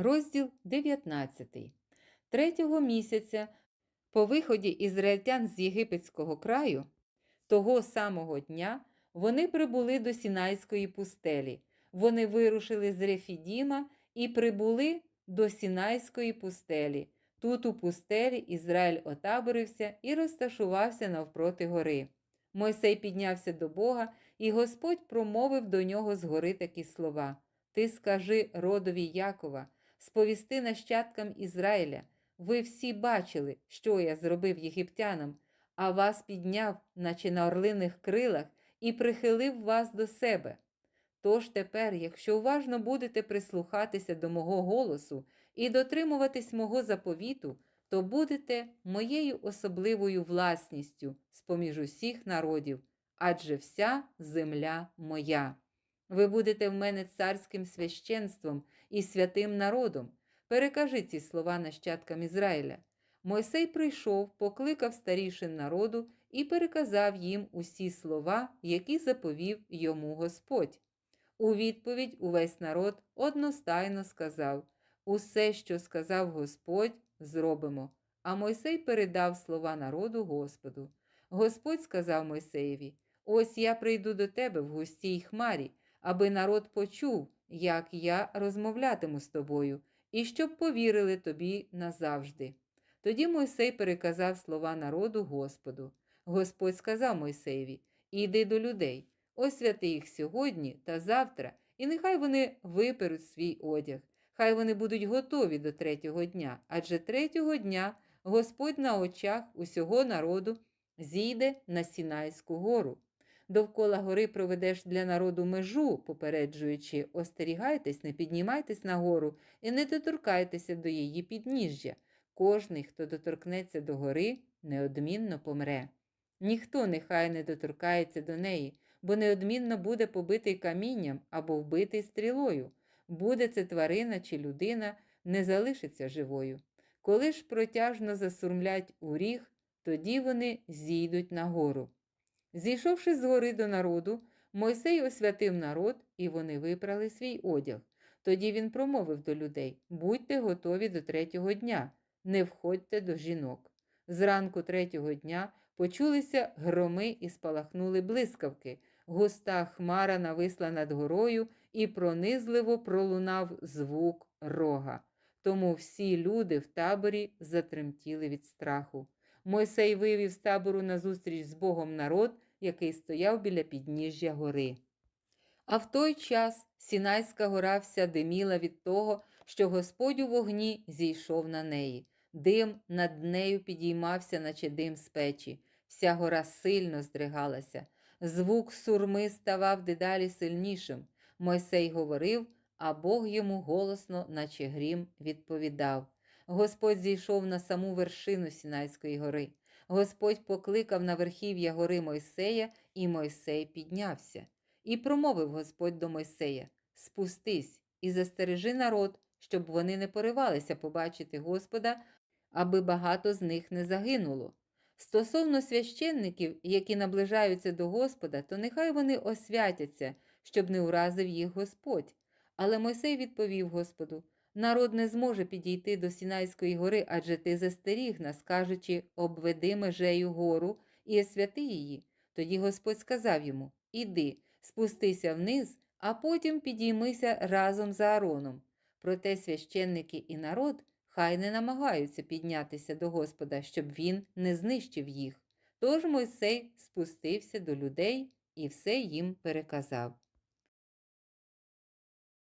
Розділ 19. Третього місяця, по виході ізраїльтян з єгипетського краю, того самого дня вони прибули до Сінайської пустелі. Вони вирушили з Рефідіма і прибули до Сінайської пустелі. Тут у пустелі Ізраїль отаборився і розташувався навпроти гори. Мойсей піднявся до Бога, і Господь промовив до нього з гори такі слова: Ти скажи родові Якова, сповісти нащадкам Ізраїля. Ви всі бачили, що я зробив єгиптянам, а вас підняв, наче на орлиних крилах, і прихилив вас до себе. Тож тепер, якщо уважно будете прислухатися до мого голосу і дотримуватись мого заповіту, то будете моєю особливою власністю з поміж усіх народів, адже вся земля моя. Ви будете в мене царським священством і святим народом. Перекажи ці слова нащадкам Ізраїля. Мойсей прийшов, покликав старішин народу і переказав їм усі слова, які заповів йому Господь. У відповідь увесь народ одностайно сказав Усе, що сказав Господь, зробимо. А Мойсей передав слова народу Господу. Господь сказав Мойсеєві: Ось я прийду до тебе в густій хмарі, аби народ почув, як я розмовлятиму з тобою, і щоб повірили тобі назавжди. Тоді Мойсей переказав слова народу Господу. Господь сказав Мойсеєві: Іди до людей, освяти їх сьогодні та завтра, і нехай вони виперуть свій одяг. Хай вони будуть готові до третього дня, адже третього дня Господь на очах усього народу зійде на Сінайську гору. Довкола гори проведеш для народу межу, попереджуючи, остерігайтесь, не піднімайтесь на гору і не доторкайтеся до її підніжжя. Кожний, хто доторкнеться до гори, неодмінно помре. Ніхто нехай не доторкається до неї, бо неодмінно буде побитий камінням або вбитий стрілою. Буде це тварина чи людина, не залишиться живою. Коли ж протяжно засурмлять у ріг, тоді вони зійдуть на гору. Зійшовши з гори до народу, Мойсей освятив народ, і вони випрали свій одяг. Тоді він промовив до людей: Будьте готові до третього дня, не входьте до жінок. Зранку третього дня почулися громи і спалахнули блискавки. Густа хмара нависла над горою і пронизливо пролунав звук рога. Тому всі люди в таборі затремтіли від страху. Мойсей вивів з табору назустріч з Богом народ, який стояв біля підніжжя гори. А в той час Сінайська гора вся диміла від того, що Господь у вогні зійшов на неї. Дим над нею підіймався, наче дим з печі. Вся гора сильно здригалася. Звук сурми ставав дедалі сильнішим. Мойсей говорив, а Бог йому голосно, наче грім, відповідав. Господь зійшов на саму вершину Сінайської гори. Господь покликав на верхів'я гори Мойсея, і Мойсей піднявся. І промовив Господь до Мойсея: Спустись і застережи народ, щоб вони не поривалися побачити Господа, аби багато з них не загинуло. Стосовно священників, які наближаються до Господа, то нехай вони освятяться, щоб не уразив їх Господь. Але Мойсей відповів Господу: народ не зможе підійти до Сінайської гори, адже ти застеріг нас, кажучи, обведи межею гору і освяти її. Тоді Господь сказав йому: Іди, спустися вниз, а потім підіймися разом з Аароном. Проте священники і народ хай не намагаються піднятися до Господа, щоб він не знищив їх. Тож Мойсей спустився до людей і все їм переказав.